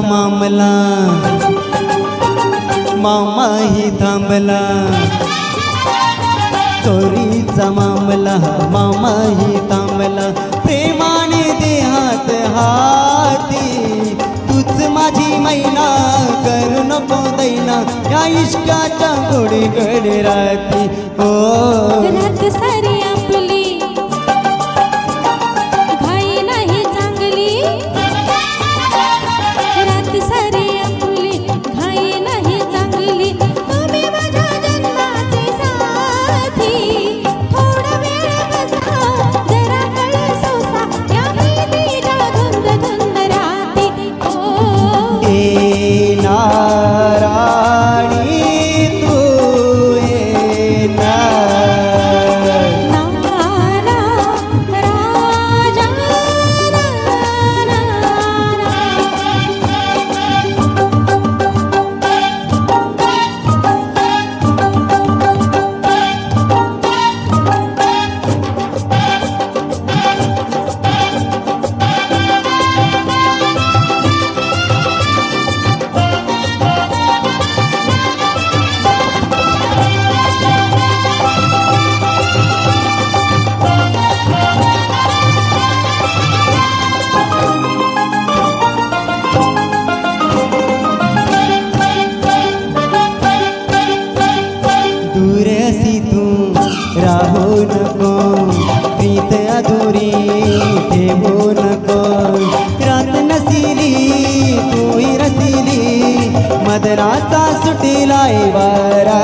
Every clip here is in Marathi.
मामला मामाही थांबला. चोरीचा मामला मामाही थांबला. प्रेमाने देहात हाती तूच माझी मैना करू नको दैना. या इष्टाच्या थोडी गडे राहती. हो. वाटीला वारा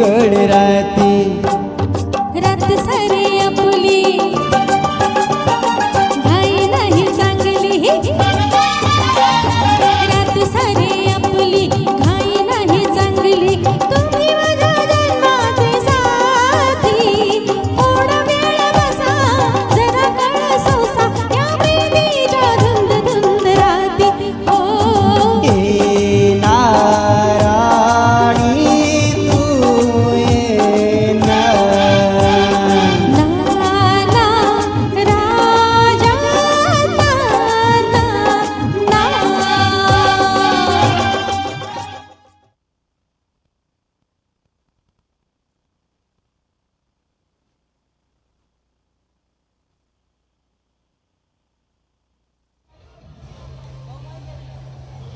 गळराती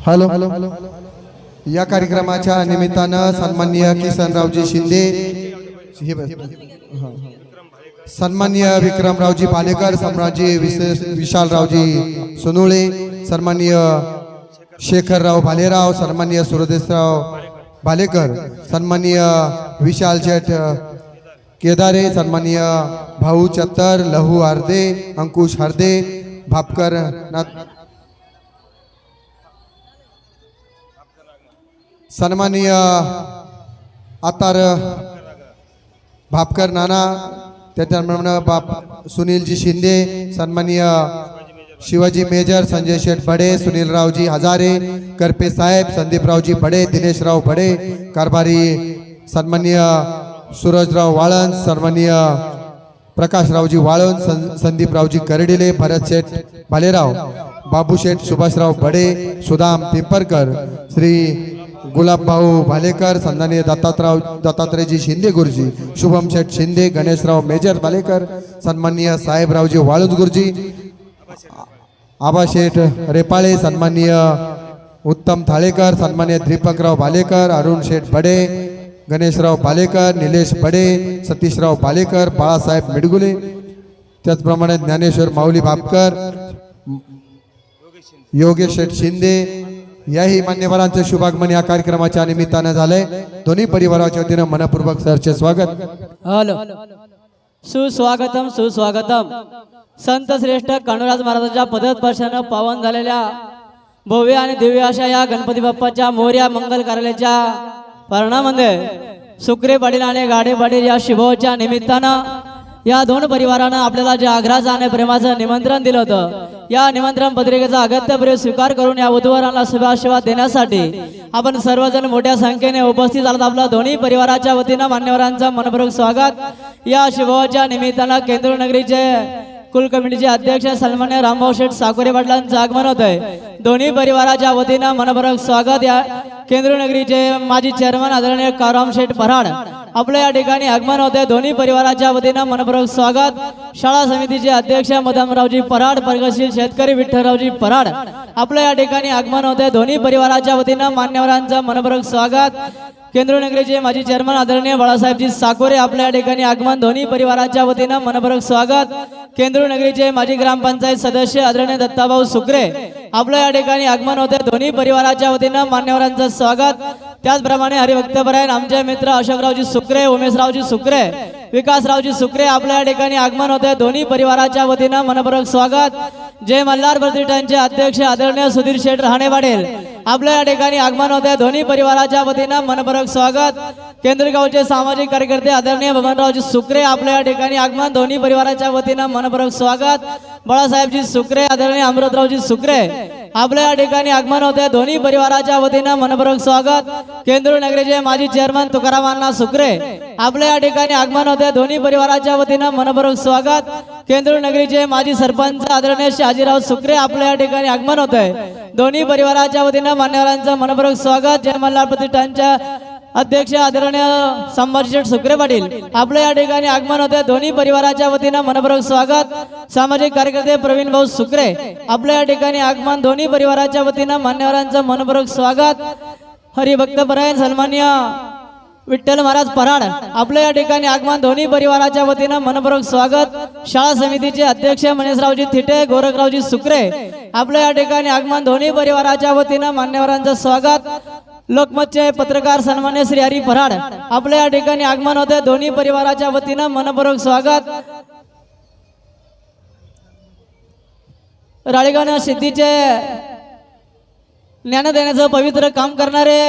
हॅलो. या कार्यक्रमाच्या निमित्तानं सन्मान्य किसनरावजी शिंदे. सन्मान्य विक्रमरावजी पालेकर सम्राजी विशालरावजी सोनुळे सन्मान्य शेखरराव भालेराव सन्मान्य सुरदेशराव भालेकर सन्मान्य विशाल जेठ केदारे सन्मान्य भाऊ चत्तर लहू हार्दे अंकुश हार्दे भापकर नाथ सन्माननीय आतार भापकर नाना त्याच्याप्रमाणे बाप सुनीलजी शिंदे सन्माननीय शिवाजी मेजर संजय शेठ बडे सुनीलरावजी हजारे करपे साहेब संदीपरावजी बडे दिनेशराव बडे कारभारी सन्माननीय सूरजराव वाळण सन्माननीय प्रकाशरावजी वाळण सं संदीपरावजी करडिले भरत शेठ भालेराव बाबू शेठ सुभाषराव बडे सुदाम पिंपरकर श्री गुलाबभाऊ भालेकर सन्माननीय दत्तात्रराव दत्तात्रयजी शिंदे गुरुजी, शुभम शेठ शिंदे, गणेशराव मेजर भालेकर, सन्माननीय साहेबरावजी वाळूज गुरुजी, आबा शेठ रेपाळे, सन्माननीय उत्तम थाळेकर, सन्माननीय दीपकराव भालेकर, अरुण शेठ बडे, गणेशराव भालेकर, निलेश बडे, सतीशराव भालेकर, बाळासाहेब मिडगुले, त्याचप्रमाणे ज्ञानेश्वर माऊली भापकर योगेश शेठ शिंदे याही मान्यवरांचं शुभागमन या कार्यक्रमाच्या निमित्तानं झालंय. दोन्ही परिवाराच्या वतीनं मनपूर्वक सरचे स्वागत. हॅलो. सुस्वागतम सुस्वागतम. संत श्रेष्ठ कानुराज महाराजांच्या पदस्पर्शानं पावन झालेल्या भव्य आणि दिव्य अशा या गणपती बाप्पाच्या मोर्या मंगल कार्यालयाच्या पर्णामध्ये सुक्रे पाटील आणि गाडे पाटील या शिभोच्या निमित्तानं या दोन परिवारानं आपल्याला जे आग्रहाचं आणि प्रेमाचं निमंत्रण दिलं होतं या निमंत्रण पत्रिकेचा अगत्यप्रिय स्वीकार करून या वधूवरांना शुभाशीर्वाद देण्यासाठी आपण सर्वजण मोठ्या संख्येने उपस्थित झालात आपल्या दोन्ही परिवाराच्या वतीनं मान्यवरांचं मनपूर्वक स्वागत. या शिभोच्या निमित्तानं केंद्र नगरीचे कुल कमिटीचे अध्यक्ष सन्मान्य रामभाऊ शेठ साकोरे पाटलांचं आगमन होत आहे दोन्ही परिवाराच्या वतीनं मनपूर्वक स्वागत या केंद्र नगरीचे माजी चेअरमन आदरणीय काराम शेठ पराड आपल्या या ठिकाणी आगमन होते. दोन्ही परिवाराच्या वतीनं मनपूर्वक स्वागत. शाळा समितीचे अध्यक्ष मदनरावजी पराड प्रगतशील शेतकरी विठ्ठलरावजी पराड आपल्या या ठिकाणी आगमन होते. दोन्ही परिवाराच्या वतीनं मान्यवरांचं मनपूर्वक स्वागत. केंद्र नगरीचे माजी चेअरमन आदरणीय बाळासाहेबजी साकोरे आपल्या या ठिकाणी आगमन. दोन्ही परिवाराच्या वतीनं मनपूर्वक स्वागत. केंद्र नगरीचे माजी ग्रामपंचायत सदस्य आदरणीय दत्ताभाऊ सुकरे आपलं या ठिकाणी आगमन होते. दोन्ही परिवाराच्या वतीनं मान्यवरांचं स्वागत. त्याचप्रमाणे हरिभक्तपरायण आमचे मित्र अशोकरावजी सुकरे उमेशरावजी सुकरे विकासरावजी सुकरे आपल्या या ठिकाणी आगमन होते. दोन्ही परिवाराच्या वतीनं मनपूर्वक स्वागत. जय मल्हार प्रतिष्ठानचे अध्यक्ष आदरणीय सुधीर शेठ राहणे पाटील आपल्या या ठिकाणी आगमन होते. दोन्ही परिवाराच्या वतीनं मनपूर्वक स्वागत. केंद्रगावचे सामाजिक कार्यकर्ते आदरणीय बबनरावजी सुकरे आपल्या या ठिकाणी आगमन. दोन्ही परिवाराच्या वतीनं मनपूर्वक स्वागत. बाळासाहेबजी सुकरे आदरणीय अमृतरावजी सुकरे आपल्या या ठिकाणी आगमन होते दोन्ही परिवाराच्या वतीनं मनपूर्वक स्वागत. केंद्र नगरीचे माजी चेअरमन तुकारामांना सुक्रे सुकरे आपल्या या ठिकाणी आगमन होते दोन्ही परिवाराच्या वतीनं मनपूर्वक स्वागत. केंद्र नगरीचे माजी सरपंच आदरणीय शहाजीराव सुकरे आपल्या या ठिकाणी आगमन होत आहे दोन्ही परिवाराच्या वतीनं मान्यवरांचं मनपूर्वक स्वागत. जय मल्हार प्रतिष्ठानच्या अध्यक्ष आदरणीय संभाजी सुक्रे सुकरे पाटील आपल्या या ठिकाणी आगमन होते दोन्ही परिवाराच्या वतीनं मनपूर्वक स्वागत. सामाजिक कार्यकर्ते प्रवीण भाऊ सुकरे आपल्या या ठिकाणी आगमन. दोन्ही परिवाराच्या वतीनं मान्यवरांचं मनपूर्वक स्वागत. हरिभक्तपरायण सन्मान्य विठ्ठल महाराज पराड आपल्या या ठिकाणी आगमन. दोन्ही परिवाराच्या वतीनं मनपूर्वक स्वागत. शाळा समितीचे अध्यक्ष मनेशरावजी थिटे गोरखरावजी सुकरे आपल्या या ठिकाणी आगमन. दोन्ही परिवाराच्या वतीनं मान्यवरांचं स्वागत. लोकमतचे पत्रकार सन्मान्य श्री हरी भराड आपल्या या ठिकाणी आगमन होते. दोन्ही परिवाराच्या वतीनं मनपूर्वक स्वागत. राळेगाव सिद्धीचे ज्ञान देण्याचं पवित्र काम करणारे